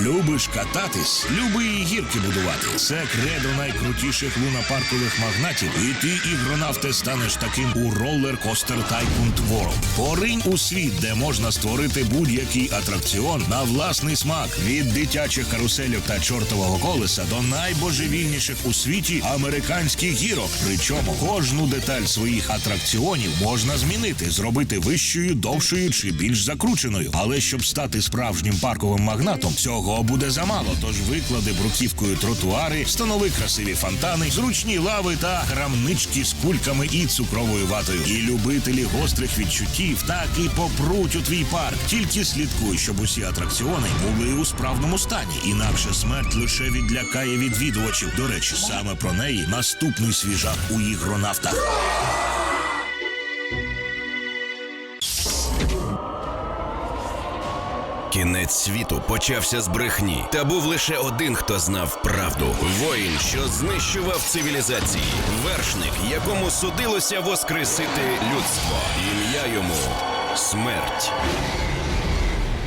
Любиш кататись, люби і гірки будувати. Це кредо найкрутіших лунапаркових магнатів. І ти, ігронавте, станеш таким у Roller Coaster Tycoon World. Поринь у світ, де можна створити будь-який атракціон на власний смак. Від дитячих карусельок та чортового колеса до найбожевільніших у світі американських гірок. Причому кожну деталь своїх атракціонів можна змінити, зробити вищою, довшою чи більш закрученою. Але щоб стати справжнім парковим магнатом, цього буде замало. Тож виклади бруківкою тротуари, встанови красиві фонтани, зручні лави та крамнички з кульками і цукровою ватою. І любителі гострих відчуттів так і попруть у твій парк. Тільки слідкуй, щоб усі атракціони були у справному стані. Інакше смерть лише відлякає відвідувачів. До речі, саме про неї наступний свіжак у ігронавтах. Кінець світу почався з брехні, та був лише один, хто знав правду: воїн, що знищував цивілізації, вершник, якому судилося воскресити людство. Ім'я йому смерть.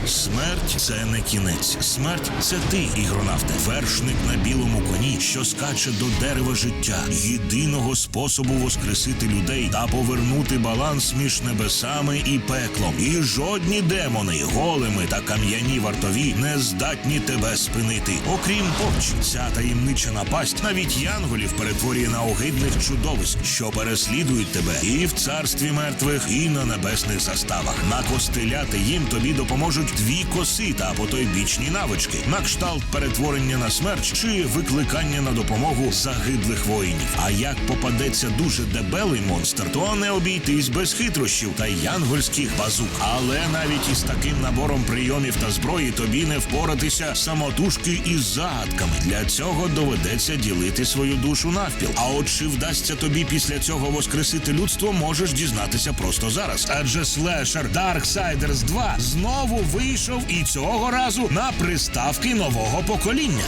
Смерть це не кінець. Смерть це ти, ігронавте. Вершник на білому що скаче до дерева життя, єдиного способу воскресити людей та повернути баланс між небесами і пеклом. І жодні демони, големи та кам'яні вартові не здатні тебе спинити. Окрім порч, ця таємнича напасть навіть янголів перетворює на огидних чудовиськ, що переслідують тебе і в царстві мертвих, і на небесних заставах. Накостеляти їм тобі допоможуть дві коси та потойбічні навички, на кшталт перетворення на смерч чи викликання на допомогу загиблих воїнів. А як попадеться дуже дебелий монстр, то не обійтись без хитрощів та янгольських базук. Але навіть із таким набором прийомів та зброї тобі не впоратися самотужки із загадками. Для цього доведеться ділити свою душу навпіл. А от чи вдасться тобі після цього воскресити людство, можеш дізнатися просто зараз. Адже слешер Darksiders 2 знову вийшов і цього разу на приставки нового покоління.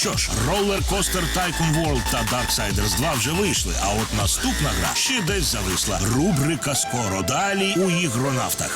Що ж, Roller Coaster Tycoon World та Darksiders 2 вже вийшли, а от наступна гра ще десь зависла. Рубрика скоро далі у ігронавтах.